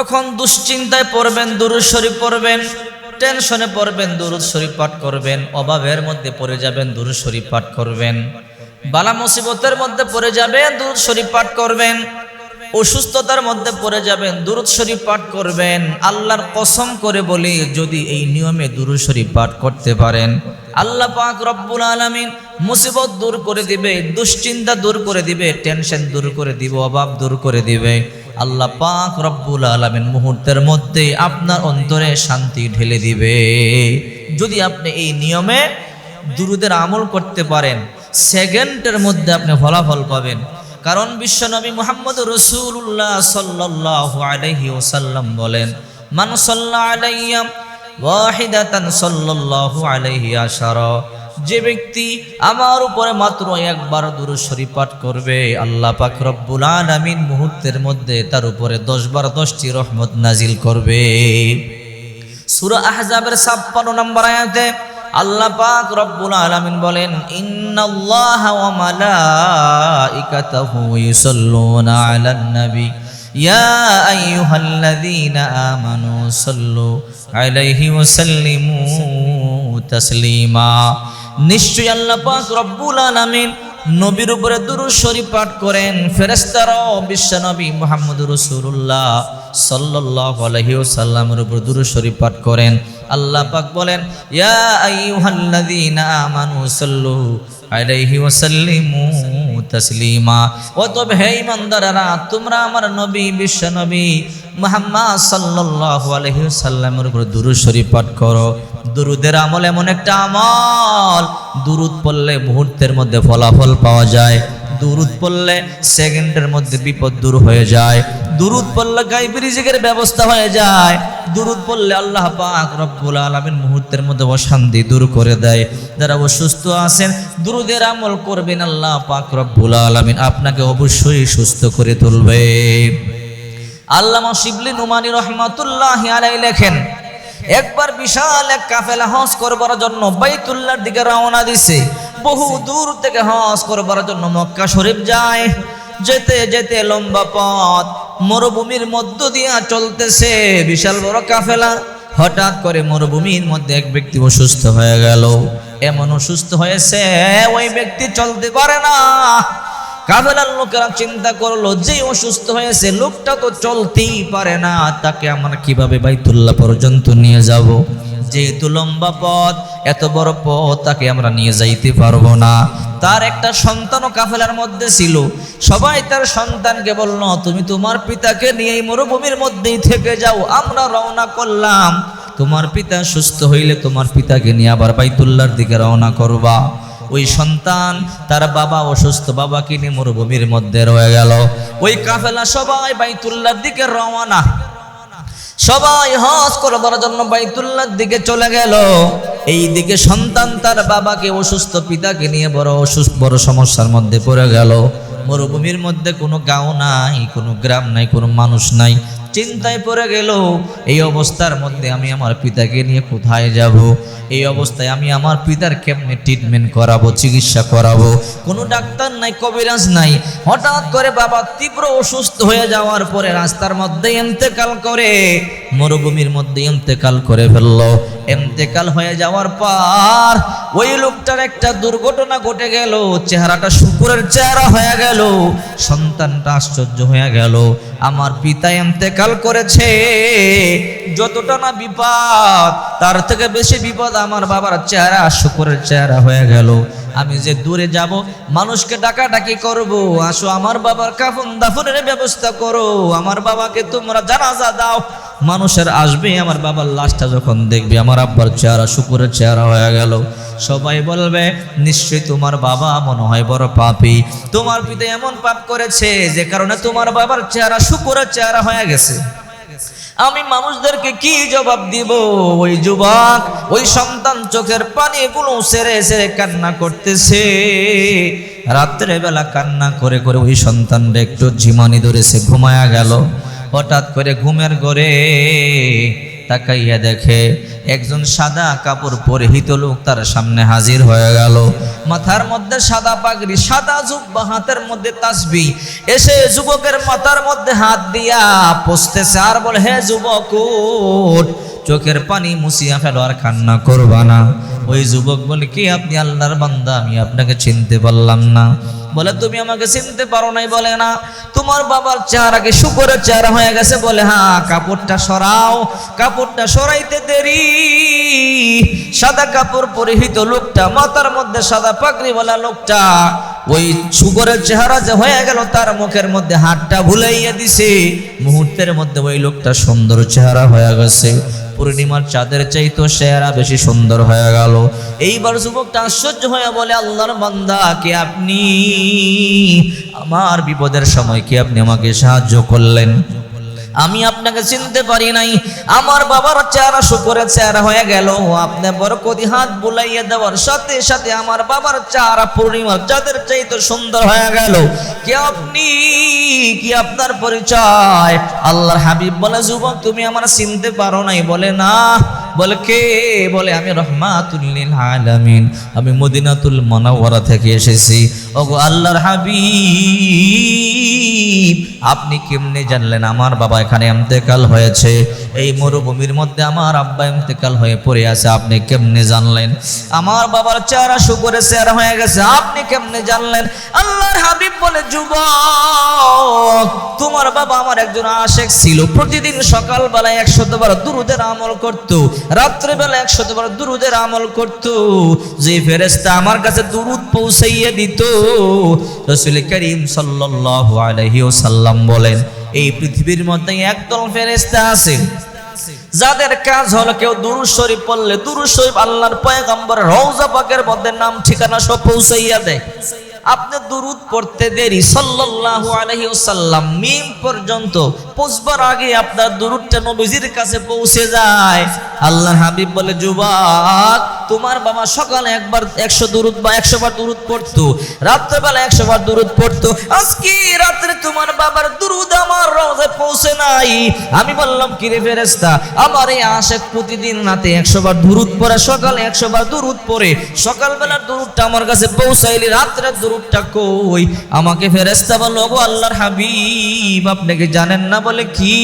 যখন দুশ্চিন্তায় পড়বেন, দুরুদ শরীফ পড়বেন, টেনশনে পড়বেন, দুরুদ শরীফ পাঠ করবেন, অভাবের মধ্যে পড়ে যাবেন, দুরুদ শরীফ পাঠ করবেন। বালা মুসিবতের মধ্যে পড়ে যাবেন, দুরুদ শরীফ পাঠ করবেন। অসুস্থতার মধ্যে পড়ে যাবেন, দুরুদ শরীফ পাঠ করবেন। আল্লাহর কসম করে বলি, যদি এই নিয়মে দুরুদ শরীফ পাঠ করতে পারেন, আল্লাহ পাক রব্বুল আলামিন মুসিবত দূর করে দিবে, দুশ্চিন্তা দূর করে দিবে, টেনশন দূর করে দিবে, অভাব দূর করে দিবে। আল্লাহ পাক রব্বুল আলামিন মুহূর্তের মধ্যে আপনার অন্তরে শান্তি ঢেলে দিবে। যদি আপনি এই নিয়মে দুরুদের আমল করতে পারেন, সেকেন্ডের মধ্যে আপনি ফলাফল পাবেন। কারণ বিশ্বনবী মোহাম্মদ রসুল্লাহ সাল্লাহ আলহি ওসাল্লাম বলেন, মান সাল্লাহ আলাইয়া ওয়াহিদাতান সাল্লাল্লাহু আলাইহি আশারা। যে ব্যক্তি আমার উপরে মাত্র একবার দুরূদ শরীফ পাঠ করবে, আল্লাহ পাক রব্বুল আলামিন মুহূর্তের মধ্যে তার উপরে 10 বার 10টি রহমত নাজিল করবে। সূরা আহজাবের 56 নম্বর আয়াতে আল্লাহ পাক রব্বুল আলামিন বলেন, ইন্নাল্লাহা ওয়া মালাইকাতাহু ইউসাল্লুনা আলান নবী। ইয়া আইয়ুহাল্লাযীনা আমানু সাল্লু আলাইহি ওয়া তাসলিমা। নিশ্চয়ই আল্লাহ পাক রব্বুল আলামিন নবীর উপরে দুরূদ শরীফ পাঠ করেন। ফেরেশতারাও বিশ্বনবী মুহাম্মদ রাসূলুল্লাহ সাল্লাল্লাহু আলাইহি ওয়াসাল্লামের উপর দুরূদ শরীফ পাঠ করেন। আল্লাহ পাক বলেন, ইয়া আইয়ুহাল্লাযীনা আমানু সাল্লু আলাইহি ওয়াসাল্লিমু তাসলিমা। ও তবে হে ইমানদাররা তোমরা আমার নবী, বিশ্বনবী মুহাম্মদ সাল্লাল্লাহু আলাইহি ওয়াসাল্লামের উপর দুরূদ শরীফ পাঠ করো। দুরুদের আমল এমন একটা আমল। দুরুদ পড়লে মুহূর্তের মধ্যে ফলাফল পাওয়া যায়। দুরুদ পড়লে সেকেন্ডের মধ্যে বিপদ দূর হয়ে যায়। দুরুদ পড়লে গাইবি রিজিকের ব্যবস্থা হয়ে যায়। দুরুদ পড়লে আল্লাহ পাক রব্বুল আলামিন মুহূর্তের মধ্যে অশান্তি দূর করে দেয়। যারা অসুস্থ আছেন, দুরুদের আমল করবেন আল্লাহ পাক রব্বুল আলামিন। আপনাকে অবশ্যই সুস্থ করে তুলবে। আল্লামা শিবলি নুমানি রহমাতুল্লাহ আলাই লেখেন একবার বিশাল এক কাফেলা হজ করবার জন্য বাইতুল্লাহর দিকে রওনা দিছে। বহু দূর থেকে হজ করবার জন্য মক্কা শরীফ যায়। যেতে যেতে লম্বা পথ, মরুভূমির মধ্য দিয়া চলতেছে বিশাল বড় কাফেলা। হঠাৎ করে মরুভূমির মধ্যে এক ব্যক্তি অসুস্থ হয়ে গেল। এমন অসুস্থ হয়েছে, ওই ব্যক্তি চলতে পারে না। কাফেলার লোকেরা চিন্তা করল, যে অসুস্থ হয়েছে, লোকটা তো চলতেই পারে না, তাকে আমরা কীভাবে বাইতুল্লাহ পর্যন্ত নিয়ে যাব? যেহেতু লম্বা পথ, এত বড় পথ, তাকে আমরা নিয়ে যাইতে পারব না। তার একটা সন্তানও কাফেলার মধ্যে ছিল। সবাই তার সন্তানকে বলল, তুমি তোমার পিতাকে নিয়ে এই মরুভূমির মধ্যেই থেকে যাও, আমরা রওনা করলাম। তোমার পিতা সুস্থ হইলে তোমার পিতাকে নিয়ে আবার বাইতুল্লাহর দিকে রওনা করবা। ওই সন্তান তার বাবা অসুস্থ বাবাকে নিয়ে মরুভূমির মধ্যে রয়ে গেল। ওই কাফেলা সবাই বাইতুল্লার দিকে রওনা। সবাই হজ করবার জন্য বাইতুল্লার দিকে চলে গেল। এই দিকে সন্তান তার বাবাকে, অসুস্থ পিতাকে নিয়ে বড় অসুস্থ, বড় সমস্যার মধ্যে পড়ে গেল। মরুভূমির মধ্যে কোনো গাঁও নাই, কোনো গ্রাম নাই, কোনো মানুষ নাই। চিন্তায় পড়ে গেল, এই অবস্থার মধ্যে আমি আমার পিতাকে নিয়ে কোথায় যাব? এই অবস্থায় আমি আমার পিতার কেমনে ট্রিটমেন্ট করাবো, চিকিৎসা করাবো? কোনো ডাক্তার নাই, কবিরাজ নাই। হঠাৎ করে বাবা তীব্র অসুস্থ হয়ে যাওয়ার পরে রাস্তার মধ্যে এন্তেকাল করে, মরুভূমির মধ্যে এন্তেকাল করে ফেলল। এন্তেকাল হয়ে যাওয়ার পর ওই লোকটার একটা দুর্ঘটনা ঘটে গেল, চেহারাটা শুকুরের চেহারা হয়ে গেল, সন্তানটা আশ্চর্য হয়ে গেল। আমার পিতা এমতেকাল করেছে। যতটা না বিপদ, তার থেকে বেশি বিপদ আমার বাবার চেহারা, শুকুরের চেহারা হয়ে গেল। আমি যে দূরে যাব, মানুষকে ডাকাডাকি করব, আসো আমার বাবার কাফন দাফনের ব্যবস্থা করো। আমার বাবাকে তোমরা জানাজা দাও। মানুষের আসবে, আমার বাবার লাশটা যখন দেখবে, আমার আব্বার চেহারা, শুকুরের চেহারা হয়ে গেল। সবাই বলবে, নিশ্চয়ই তোমার বাবা মনে হয় বড় পাপি। তোমার পিতা এমন পাপ করেছে, যে কারণে তোমার বাবার চেহারা, শুকুরের চেহারা হয়ে গেছে। আমি মানুষদেরকে কি জবাব দিব? ওই যুবক, ওই সন্তান চোখের পানিগুলো সেরে সেরে কান্না করতেছে। রাত্রে বেলা কান্না করে করে ওই সন্তানটা একটু ঝিমানি ধরেছে, ঘুমায়া গেল। হঠাৎ করে ঘুমের ঘরে তাকাইয়া দেখে একজন সাদা কাপড় পরিহিত লোক তার সামনে হাজির হয়ে গেল। মাথার মধ্যে সাদা পাগড়ি, সাদা জুব্বা, হাতের মধ্যে তাসবি। এসে যুবকের মাথার মধ্যে হাত দিয়া পচতেছে আর বলে, হে যুবক। চোখের পানি মুছিয়া ফেলো আর কান্না করবা না। ওই যুবক বলে, কি আপনি? আল্লাহর বান্দা, আমি আপনাকে চিনতে পারলাম না। বলে, তুমি আমাকে চিনতে পারো নাই। বলে, না, তোমার বাবার চেহারা কি শুকরের চেহারা হয়ে গেছে। বলে হ্যাঁ কাপড়টা সরাও, কাপড়টা সরাইতে দেরি। সাদা কাপড় পরিহিত লোকটা, মাথার মধ্যে সাদা পাগড়ি বলা লোকটা, ওই শুকরের চেহারা যে হয়ে গেল, তার মুখের মধ্যে হাতটা ভুলাইয়া দিছে। মুহূর্তের মধ্যে ওই লোকটা সুন্দর চেহারা হয়ে গেছে। পূর্ণিমার চাঁদের চাইতো সেরা বেশি সুন্দর হয়ে গেল। এইবার যুবকটা আশ্চর্য হয়ে বলে, আল্লাহর বান্দা, কে আপনি? আমার বিপদের সময় কি আপনি আমাকে সাহায্য করলেন? আমি আপনাকে চিনতে পারি নাই। আমার বাবার চেহারা শুকরের চেহারা হয়ে গেল। আপনি কদি হাত বুলাইয়ে দেওয়ার সাথে সাথে আমার বাবার চেহারা পূর্ণিমা যাদের চাইতে সুন্দর হয়ে গেল। কে আপনি? কি আপনার পরিচয়? আল্লাহর হাবিব বলে, যুবক, তুমি আমার চিনতে পারো নাই। বলে, না বলে কে বলে, আমি রহমাতুল্লিল আলামিন, আমি মদিনাতুল মনাওয়ারা থেকে এসেছি। ওগো আল্লাহর হাবিব, আপনি কেমনে জানলেন আমার বাবা এখানে ইন্তেকাল হয়েছে? এই মরুভূমির মধ্যে আমার আব্বা ইন্তেকাল হয়ে পড়ে আছে, আপনি কেমনে জানলেন? আমার বাবার চেহারা শুকরে চেহারা হয়ে গেছে, আপনি কেমনে জানলেন? আল্লাহর হাবিব বলে, যুবক, তোমার বাবা আমার একজন আশেক ছিল। প্রতিদিন সকালবেলায় একশত বার দুরুদের আমল করত, রাত্রেবেলা একশত বার দুরুদের আমল করত। যে ফেরেস্তা আমার কাছে দুরুদ পৌঁছাইয়ে দিত, রসুল করিম ওয়াসাল্লাম বলেন, এই পৃথিবীর মধ্যে একদল ফেরেস্তা আছে, যাদের কাজ হলো কেউ দুরুদ শরীফ পড়লে দুরুদ শরীফ আল্লাহর পয়গম্বর রওজা পাকের মধ্যে নাম ঠিকানা সব পৌঁছাইয়া দেয়। আপনি দুরুদ পড়তে দেরি। সাল্লাল্লাহু আলাইহি ওয়াসাল্লাম মিম পর্যন্ত পৌঁছবার আগে আপনার দুরুদটা নবীজির কাছে পৌঁছে যায়। আল্লাহর হাবিব বলে, যুবক তোমার বাবা সকালে একবার একশো দুরুদ বা একশো বার দুরুদ পড়তো, রাত্রেবেলা একশো বার দুরুদ পড়তো। আজকে রাত্রে তোমার বাবার দুরুদ আমার রোজে পৌঁছে নাই। আমি বললাম, কিরে ফেরেস্তা আমার এই আশেক প্রতিদিন রাতে একশো বার দুরুদ পড়ে, সকালে একশো বার দুরুদ পড়ে। সকালবেলার দুরুদটা আমার কাছে পৌঁছাইলি, রাত্রের দুরুদটা কই? আমাকে ফেরেস্তা বলল গো আল্লাহর হাবিব আপনাকে জানেন না বলে কি?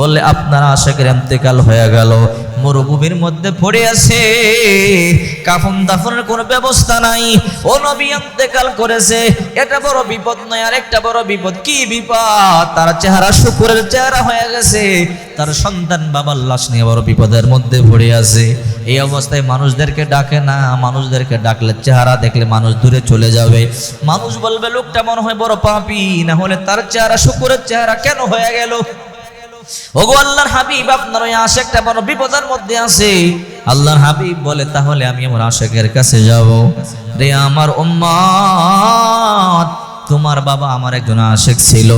বলে আপনার আশেকের এন্তেকাল হয়ে গেল। মরুভূমির মধ্যে পড়ে আছে। কাফন দাফনের কোনো ব্যবস্থা নাই। ও নবী এন্তেকাল করেছে। এটা বড় বিপদ নয় আর একটা বড় বিপদ। কি বিপদ? তার চেহারা শুকুরের চেহারা হয়ে গেছে। তার সন্তান বাবার লাশ নিয়ে বড় বিপদের মধ্যে পড়ে আছে। এই অবস্থায় মানুষদেরকে ডাকে না। মানুষদেরকে ডাকলে চেহারা দেখলে মানুষ দূরে চলে যাবে। মানুষ বলবে, লোকটা মনে হয় বড় পাপি। না হলে তার চেহারা শুকুরের চেহারা কেন হয়ে গেল? ওগো আল্লাহর হাবিব, আপনার ওই মধ্যে আছে। আল্লাহর হাবিব বলে, তাহলে আমি আমার আশেকের কাছে যাব। রে আমার উম্মাদ তোমার বাবা আমার একজন আশেক ছিল।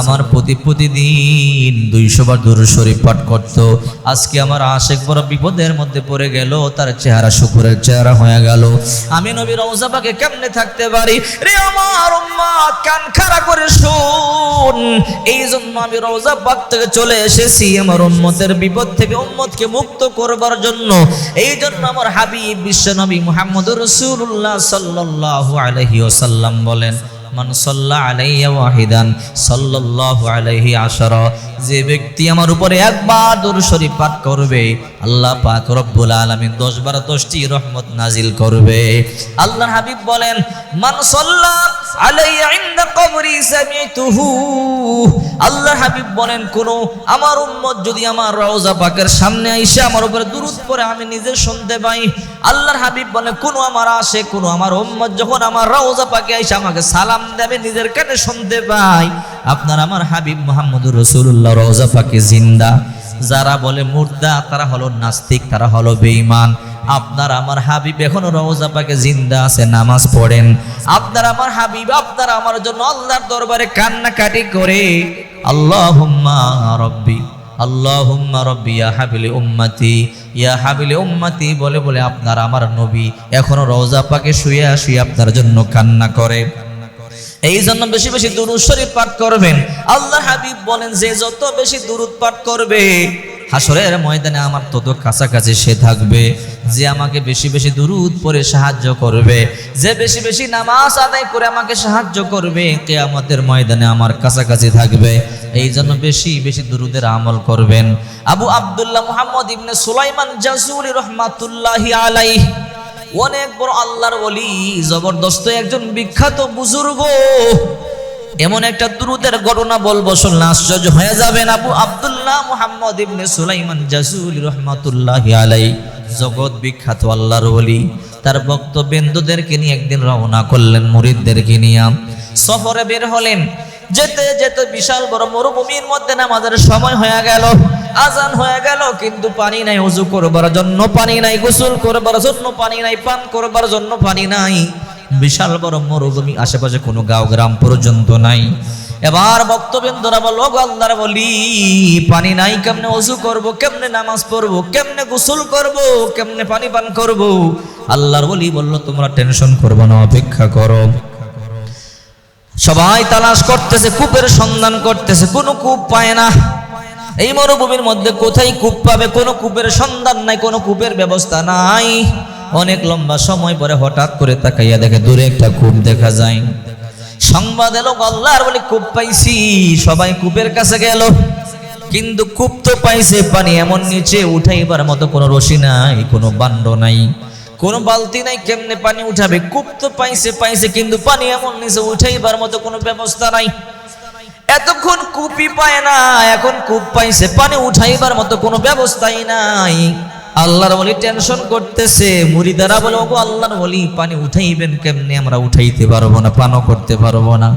আমার প্রতি প্রতিদিন দুইশো বার দূর শরীফ পাঠ করত। আজকে আমার আশেক বড় বিপদের মধ্যে পড়ে গেল। তার চেহারা শুকুরের চেহারা হয়ে গেল। আমি নবীর রওজাবাকে কেমনে থাকতে পারি? রে আমার উম্মাদ, কান খাড়া করে শুন। এই জন্য আমি রওজা পাক থেকে চলে এসেছি আমার উম্মতের বিপদ থেকে উম্মতকে মুক্ত করবার জন্য। এই জন্য আমার হাবিব বিশ্বনবী মুহাম্মদুর রাসূলুল্লাহ সাল্লাল্লাহু আলাইহি ওয়াসাল্লাম বলেন মান সাল্লা আলাইয়া ওয়াহিদান, সাল্লাল্লাহু আলাইহি আশারা। যে ব্যক্তি আমার উপরে একবার দরুদ শরীফ পাঠ করবে আল্লাহ পাক রব্বুল আলামিন 10 বার 10টি রহমত নাজিল করবে। আল্লাহর হাবিব বলেন, মান আল্লাহর হাবিব বলেন, কোন আমার উম্মত যদি আমার রওজা পাকের সামনে আইসে আমার উপরে দুরুদ পড়ে, আমি নিজে শুনতে পাই। আল্লাহর হাবিব বলে কোন আমার আসে কোন আমার উম্মত যখন আমার রওজা পাকে আইসে আমাকে সালাম দেবে নিজের কানে শুনতে পাই। আপনার আমার হাবিব মোহাম্মদুর রসুল্লাহ রওজা পাকে জিন্দা। যারা বলে মুর্দা, তারা হলো নাস্তিক, তারা হলো বেঈমান। আপনার আমার হাবিব এখনও রওজা পাকে জিন্দা আছে, নামাজ পড়েন। আপনার আমার হাবিব, আপনার আমার জন্য আল্লাহর দরবারে কান্নাকাটি করে। আল্লাহুম্মা রব্বি আল্লাহুম্মা রব্বি, ইয়া হাবিলি উম্মতি, ইয়া হাবিলি উম্মতি বলে বলে আপনার আমার নবী এখনও রওজা পাকে শুয়ে শুয়ে আপনার জন্য কান্না করে। এই জন্য বেশি বেশি দুরুদ শরীফ পাঠ করবেন। আল্লাহ হাবিব বলেন, যে যত বেশি দুরুদ পাঠ করবে হাসরের ময়দানে আমার তত কাছাকাছি সে থাকবে। যে আমাকে বেশি বেশি দুরুদ পরে সাহায্য করবে, যে বেশি বেশি নামাজ আদায় করে আমাকে সাহায্য করবে, কেয়ামতের ময়দানে আমার কাছাকাছি থাকবে। এই জন্য বেশি বেশি দুরুদের আমল করবেন। আবু আবদুল্লাহ মুহাম্মদ ইবনে সুলাইমান জাসুলি রহমাতুল্লাহি আলাইহ অনেক বড় আল্লাহর ওলি, জবরদস্ত একজন বিখ্যাত বুজুর্গ। এমন একটা দুরুদের ঘটনা বলব, শুনলে আশ্চর্য হয়ে যাবেন আবু আব্দুল্লাহ মুহাম্মদ ইবনে সুলাইমান জাসুল রহমাতুল্লাহ আলাই জগৎ বিখ্যাত আল্লাহর ওলি। তার বক্তব্যেন্দুদেরকে নিয়ে একদিন রওনা করলেন মুরিদদেরকে নিয়ে। সফরে বের হলেন। যেতে যেতে বিশাল বড় মরুভূমির মধ্যে নামাজের সময় হয়ে গেল। আজান হয়ে গেল, কিন্তু পানি নাই, উজু করবার জন্য পানি নাই, গোসল করবার জন্য পানি নাই, পান করবার জন্য পানি নাই। বিশাল বড় মরুভূমি, আশেপাশে কোনো গাঁও, গ্রাম পর্যন্ত নাই। এবার বক্তব্যরা বল আল্লাহর বলি পানি নাই, কেমনে অজু করব, কেমনে নামাজ পড়ব, কেমনে গোসল করব, কেমনে পানি পান করব? আল্লাহর বলি বলল, তোমরা টেনশন করব না, অপেক্ষা করো। সবাই তালাশ করতেছে, কূপের সন্ধান করতেছে, কোনো কূপ পায় না। এই মরুভূমির মধ্যে কোথায় কূপ পাবে? কোনো কূপের সন্ধান নাই, কোনো কূপের ব্যবস্থা নাই। অনেক লম্বা সময় পরে হঠাৎ করে তাকাইয়া দেখে দূরে একটা কূপ দেখা যায়। সংবাদ এলো, আল্লাহর বলে কূপ পাইছি, সবাই কূপের কাছে গেল। কিন্তু কূপ তো পাইছে, পানি এমন নিচে উঠাইবার মতো কোনো রশি নাই, কোনো বান্ড নাই। কোনো বালতি নাই, কেমনে পানি উঠাবে? কূপ তো পাইছে পাইছে, কিন্তু পানি এমন নিচে উঠাইবার মতো কোনো ব্যবস্থা নাই। এতক্ষণ কূপই পায় না, এখন কূপ পাইছে। পানি উঠাইবার মতো কোনো ব্যবস্থাই নাই। আল্লাহর বলি টেনশন করতেছে। মুরিদারা বলে, ওগো, আল্লাহর বলি পানি উঠাইবেন কেমনে? আমরা উঠাইতে পারব না, পানও করতে পারব না,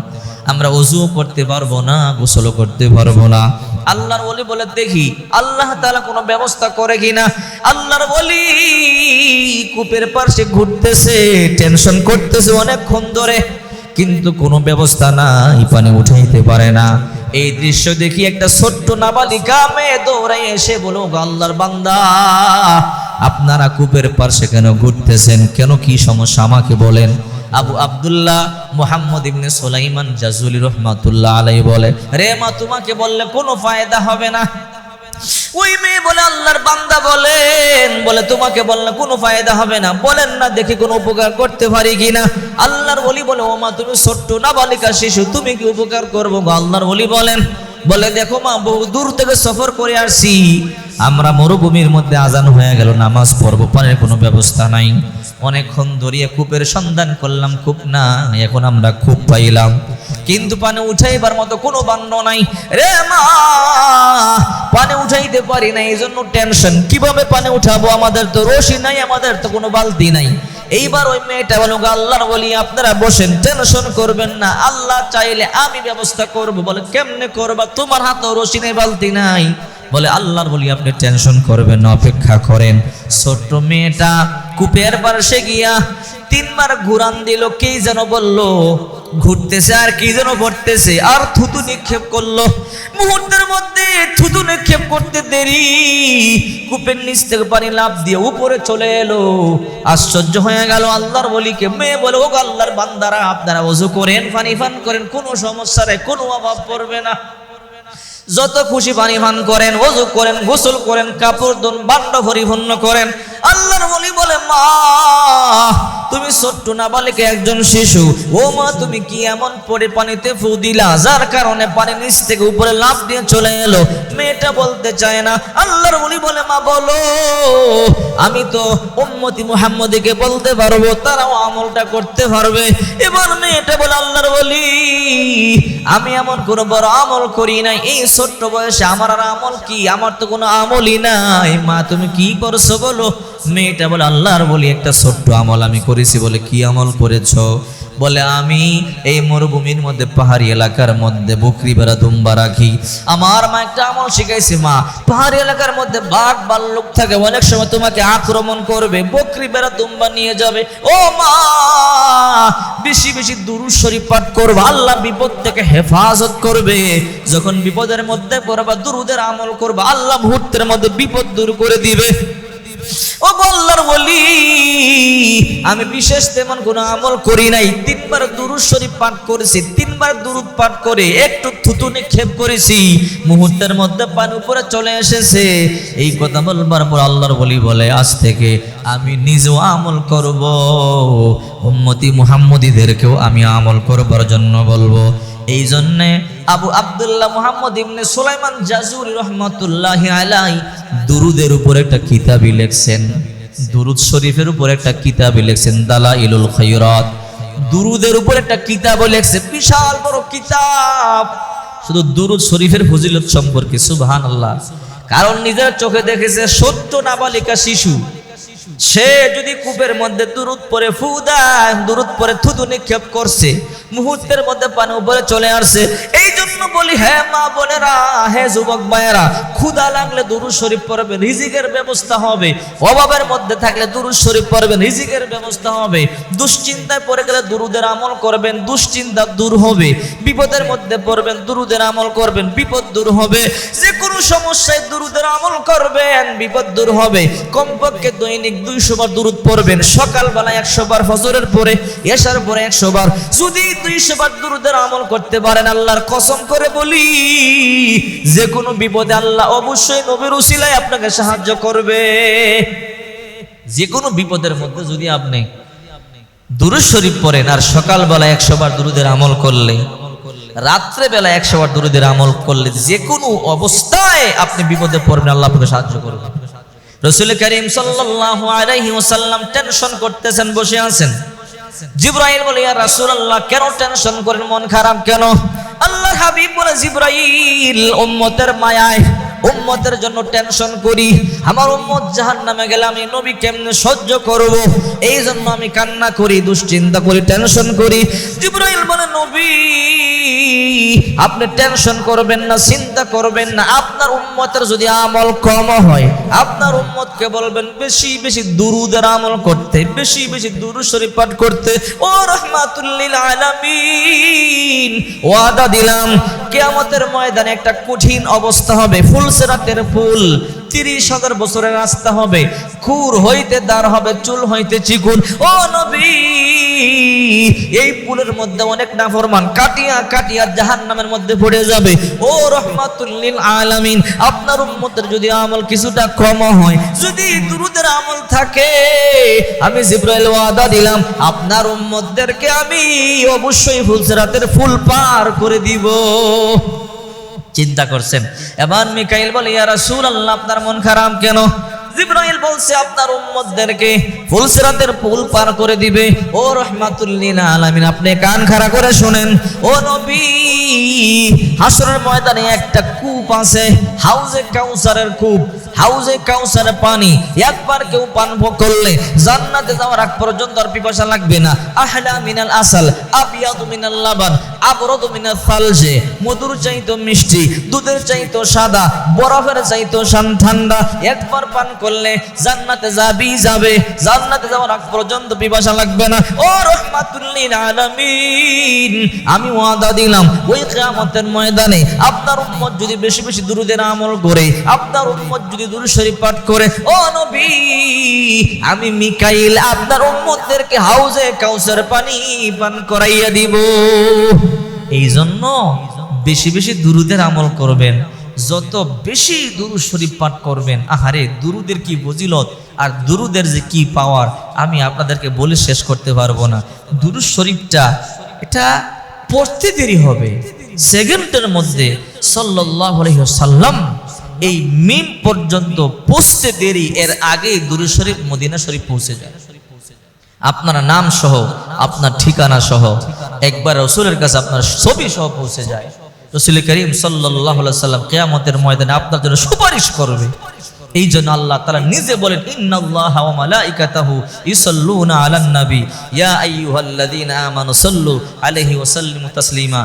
আমরা অজু করতে পারব না, গোসলও করতে পারব না। আল্লাহর বলি বলে, দেখি, আল্লাহ তাআলা কোনো ব্যবস্থা করে কিনা? আল্লাহর বলি কূপের পাশে ঘুরতেছে, টেনশন করতেছে অনেকক্ষণ ধরে। কিন্তু কোনো ব্যবস্থা নাই, পানি উঠাইতে পারে না। এই দৃশ্য দেখি একটা ছোট্ট নাবালিকা মেয়ে দৌড়াই এসে বলো "গো আল্লাহর বান্দা, আপনারা কূপের পাশে কেন ঘুরতেছেন? কেন কি সমস্যা আমাকে বলেন? আবু আব্দুল্লাহ মোহাম্মদ ইবনে সোলাইমান জাজুলি রহমাতুল্লাহ আলাই বলে, রে মা, তোমাকে বললে কোনো ফায়দা হবে না। ওই মেয়ে বলে, আল্লাহর বান্দা বলেন। বলে, তোমাকে বললে কোনো ফায়দা হবে না। বলেন না, দেখি কোনো উপকার করতে পারি কি না আল্লাহর বলি বলে, ওমা, তুমি ছোট্ট না বালিকা শিশু, তুমি কি উপকার করব গো? আল্লাহর বলি বলেন বলে, দেখো মা, বহু দূর থেকে সফর করে আসছি। আমরা মরুভূমির মধ্যে আজান হয়ে গেল, নামাজ পড়ব পানির কোনো ব্যবস্থা নাই। অনেকক্ষণ ধরিয়ে কূপের সন্ধান করলাম, কূপ না এখন আমরা কূপ পাইলাম। কিন্তু পানে উঠাইবার মতো কোনো বান্ড নাই। রে মা, পানে উঠাইতে পারি না এই জন্য টেনশন কীভাবে পানে উঠাবো? আমাদের তো রশি নাই, আমাদের তো কোনো বালতি নাই। এইবার ওই মেয়েটা বলুক আল্লাহর বলি আপনারা বসেন, টেনশন করবেন না। আল্লাহ চাইলে আমি ব্যবস্থা করব। বলে, কেমনে করবা? তোমার হাতে রশি নেই বালতি নাই। বলে, আল্লাহর বলি আপনি টেনশন করবেন অপেক্ষা করেন। ছোট্ট মেয়েটা কূপের পাশে গিয়া তিনবার ঘুরান দিল, কে যেন বলল, ঘুরতেছে আর কি যেন ভরতেছে আর থুতু নিক্ষেপ করল। মুহূর্তের মধ্যে থুতু নিক্ষেপ করতে দেরি, কূপের নিচ থেকে পানি লাভ দিয়ে উপরে চলে এলো। আশ্চর্য হয়ে গেল আল্লাহর বলিকে, মেয়ে বলে ও আল্লাহর বান্দারা, আপনারা অজু করেন, পানি পান করেন, কোনো সমস্যা নেই, কোনো অভাব পড়বে না। যত খুশি পানি পান করেন অজু করেন, গোসল করেন, কাপড় দন বান্ড পরিপূর্ণ করেন। আল্লাহর বলি বলে, মা, তুমি ছোট্ট নাবালিকা একজন শিশু। ও মা, তুমি কি এমন পরে পানিতে ফু দিলা? যার কারণে পানি নিচ থেকে উপরে লাফ দিয়ে চলে এলো। মেয়েটা বলতে চায় না। আল্লাহর বলি বলে, মা, বলো, আমি তো উম্মতি মুহাম্মদীকে বলতে পারব, তারাও আমলটা করতে পারবে। এবার মেয়েটা বলে, আল্লাহর বলি আমি এমন কোনো বড় আমল করি নাই। এই ছোট্ট বয়সে আমার আর আমল কি? আমার তো কোনো আমলই নাই। মা, তুমি কি করছ বলো? মেয়েটা বলে, আল্লাহর বলি, একটা ছোট্ট আমল আমি করেছি বলে কি আমল করেছ? বলে, আমি এই মরুভূমির মধ্যে, পাহাড়ি এলাকার মধ্যে, বকরি বেড়া, দুম্বা রাখি। আমার মা একটা আমল শিখাইছে, মা, পাহাড়ি এলাকার মধ্যে বাঘ, বাল্লুক থাকে, অনেক সময় তোমাকে আক্রমণ করবে, বকরি বেড়া, দুম্বা নিয়ে যাবে। ও মা, বেশি বেশি দুরুদ শরীফ পাঠ করবে, আল্লাহ বিপদ থেকে হেফাজত করবে। যখন বিপদের মধ্যে পড়বা, দুরুদের আমল করবে, আল্লাহ মুহূর্তের মধ্যে বিপদ দূর করে দিবে। ও বল্লার বলি আমি বিশেষ তেমন কোনো আমল করি নাই। তিনবার দুরুদ শরীফ পাঠ করেছি, তিনবার দুরুদ পাঠ করে একটু থুতু নিক্ষেপ করেছি। মুহূর্তের মধ্যে পান উপরে চলে এসেছে। এই কথা বলবার পর আল্লাহর বলি বলে, আজ থেকে আমি নিজেও আমল করব। উম্মতি মুহাম্মদীদেরকেও আমি আমল করবার জন্য বলব। এই জন্যে আবু আব্দুল্লাহ মুহাম্মদ ইবনে সুলাইমান জাজুরি রহমতুল্লাহ আলাই দুরুদের উপর একটা কিতাবই লেখছেন, দুরুদ শরীফের উপর একটা কিতাবই লেখছেন দালা ইলুল খৈরাত দুরুদের উপর একটা কিতাব লেখছে, বিশাল বড় কিতাব। শুধু দুরুদ শরীফের ফজিলত সম্পর্কে সুবহান আল্লাহ কারণ নিজের চোখে দেখেছে সত্য নাবালিকা শিশু। সে যদি কূপের মধ্যে দুরুদ পরে ফু দুরুদ পরে থুতু নিক্ষেপ করছে মুহূর্তের মধ্যে পানি উপরে চলে আসছে। এই জন্য বলি হ্যাঁ মা বোনেরা, হে যুবক ভাইয়েরা ক্ষুদা লাগলে দুরুদ শরীফ পড়বে, রিজিকের ব্যবস্থা হবে। অভাবের মধ্যে থাকলে দুরুদ শরীফ পড়বেন রিজিকের ব্যবস্থা হবে। দুশ্চিন্তায় পড়ে গেলে দুরুদের আমল করবেন, দুশ্চিন্তা দূর হবে। বিপদের মধ্যে পড়বেন, দুরুদের আমল করবেন, বিপদ দূর হবে। যে কোনো সমস্যায় দুরুদের আমল করবেন, বিপদ দূর হবে। কমপক্ষে দৈনিক দুইশো বার দুরুদ পড়বেন সকালবেলা একশো বার, ফজরের পরে এসার পরে একশো বার। যদি দুইশো বার দুরুদের আমল করতে পারেন, আল্লাহর কসম করে বলি, যে কোনো বিপদে আল্লাহ অবশ্যই নবীর উসিলায় আপনাকে সাহায্য করবে। যে কোনো বিপদের মধ্যে যদি আপনি শরীফ পড়েন, আর সকালবেলা একশো বার দুরুদের আমল করলে রাত্রে বেলা একশো বার দুরুদের আমল করলে, যে কোনো অবস্থায় আপনি বিপদে পড়বেন, আল্লাহ আপনাকে সাহায্য করবে। রসুল করিম টেনশন করতেছেন, বসে আছেন। জিব্রাইল বলে, ইয়া রাসূলুল্লাহ, কেন টেনশন করেন? মন খারাপ কেন? আল্লাহ হাবিব বলে, জিব্রাইল, উম্মতের মায়ায়, উম্মতের জন্য টেনশন করি। আমার উম্মত জাহান্নামে গেলে আমি নবী কেমনে সহ্য করব? এই জন্য আমি কান্না করি, দুশ্চিন্তা করি, টেনশন করি। জিব্রাইল বলে, নবী আপনি টেনশন করবেন না, চিন্তা করবেন না। আপনার উম্মতের যদি আমল কম হয়, আপনার উম্মতকে বলবেন, বেশি বেশি দুরুদের আমল করতে, বেশি বেশি দুরুদ শরীফ পাঠ করতে, ও রহমাতুল্লিল আলামিন। ওয়াদা দিলাম, কিয়ামতের ময়দানে একটা কঠিন অবস্থা হবে ফুলসেরাতের ফুল, তিরিশ হাজার বছরের রাস্তা হবে, খুর হইতে দাঁড় হবে, চুল হইতে চিকুন। ও নবী, এই পুলের মধ্যে অনেক নাফরমান, কাটিয়া কাটিয়া জাহান নামের মধ্যে পড়ে যাবে। ও রহমাতুল্লিল আলামিন, আপনার উম্মতের যদি আমল কিছুটা কম হয়, যদি দুরুদের আমল থাকে, আমি জিব্রাইল ওয়াদা দিলাম, আপনার উম্মতদেরকে আমি অবশ্যই ফুলসেরাতের ফুল পার করে দিব। চিন্তা করছেন? এবার মিকাইল বলে, ইয়া রাসূলুল্লাহ, আপনার মন খারাপ কেন? জিব্রাইল বলছে, আপনার উম্মতদেরকে ফুলসিরাতের পুল পার করে দিবে। ও রহমাতুল্লিল আলামিন, আপনি কান খাড়া করে শুনেন। ও নবী হাসরের ময়দানে একটা কূপ আছে, হাউজে কাউসারের কূপ। হাউজে কাউসারের পানি, একবার কেউ পান ভোগ করলে জান্নাতে যাওয়ার আগ পর্যন্ত আর পিপাসা লাগবে না। আহলা মিনাল আসাল, আবিয়াদু মিনাল লাবান, আবরাদু মিনাল ফালজে মধুর চাইতো মিষ্টি, দুধের চাইতো সাদা, বরফের চাইতো ঠান্ডা। একবার পান করলে জান্নাতে যাবি যাবে। জান্নাতে যাওয়ার আগ পর্যন্ত পিপাসা লাগবে না। ও রহমাতুল্লিল আলামিন, আমি ওয়াদা দিলাম, ওই কিয়ামতের ময়দানে আপনার উম্মত যদি বেশি বেশি দুরুদের আমল করে, আপনার উম্মত যদি দুরুদ শরীফ পাঠ করে, ও নবী, আমি মিকাইল আপনার উম্মতদেরকে হাউজে কাউসার পানি পান করাইয়া দিব। এই জন্য বেশি বেশি দুরুদের আমল করবেন। যত বেশি দুরুদ শরীফ পাঠ করবেন, আহারে, দুরুদের কি ফজিলত আর দুরুদের যে কি পাওয়ার আমি আপনাদেরকে বলে শেষ করতে পারব না। দুরুদ শরীফটা, এটা পড়তে দেরি হবে। সেকেন্ডের মধ্যে সাল্লাম এই মিম পর্যন্ত পৌঁছতে দেরি, এর আগে দুরু শরীফ মদিনা শরীফ পৌঁছে যায়। আপনার নাম সহ, আপনার ঠিকানা সহ, একবার রসুলের কাছে আপনার ছবি সহ পৌঁছে যায়। রসুল করিম সাল্লাহ সাল্লাম কেয়ামতের ময়দানে আপনার জন্য সুপারিশ করবে। এই জন্য আল্লাহ তারা নিজে বলেন, ইন্নাল্লাহ ওয়া মালাইকাতাহু ইউসাল্লুনা আলান নবী। আইয়ুহাল্লাযীনা আমানু সাল্লু আলাইহি ওয়া সাল্লিমু তাসলিমা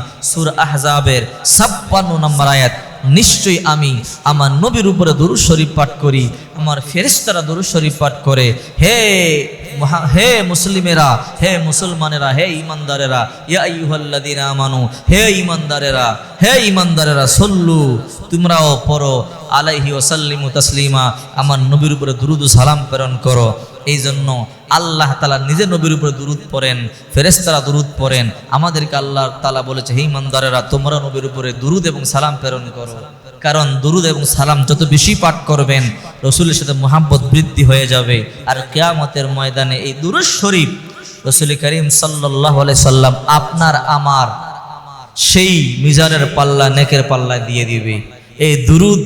আহজাবের 56 নম্বর আয়াত, নিশ্চয়ই আমি আমার নবীর উপরে দরুদ শরীফ পাঠ করি। আমার ফেরেশতারা দরুদ শরীফ পাঠ করে। হে হে মুসলিমেরা, হে মুসলমানেরা, হে ইমানদারেরা ইয়াহ্লাদিন আমানু, হে ইমানদারেরা হে ইমানদারেরা, সল্লু, তোমরাও পড়ো, আলাইহি ওয়াসাল্লিমু তাসলিমা, আমার নবীর উপরে দুরুদ সালাম প্রেরণ করো। এই জন্য আল্লাহ তালা নিজের নবীর উপরে দুরুদ পড়েন ফেরেস্তারা দুরুদ পড়েন। আমাদেরকে আল্লাহ তালা বলেছে, হে ইমানদারেরা তোমরা নবীর উপরে দুরুদ এবং সালাম প্রেরণ করো। কারণ দুরুদ এবং সালাম যত বেশি পাঠ করবেন, রসুলের সাথে মোহাম্মত বৃদ্ধি হয়ে যাবে। আর কেয়ামতের ময়দানে এই দুরুদ শরীফ রসুল করিম সাল্লাহ সাল্লাম আপনার, আমার, সেই মিজানের পাল্লা, নেকের পাল্লা দিয়ে দিবে। এই দুরুদ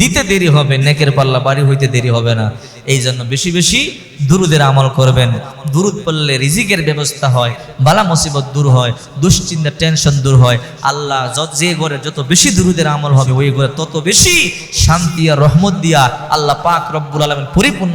দিতে দেরি হবে, নেকের পাল্লা বাড়ি হইতে দেরি হবে না। এই জন্য বেশি বেশি দুরুদের আমল করবেন। দুরুদ পড়লে রিজিকের ব্যবস্থা হয়, বালা মুসিবত দূর হয়, দুশ্চিন্তা, টেনশন দূর হয়। আল্লাহ যত যে ঘরে যত বেশি দুরুদের আমল হবে, ওই ঘরে তত বেশি শান্তি আর রহমত দিয়া আল্লাহ পাক রব্বুল আলমের পরিপূর্ণ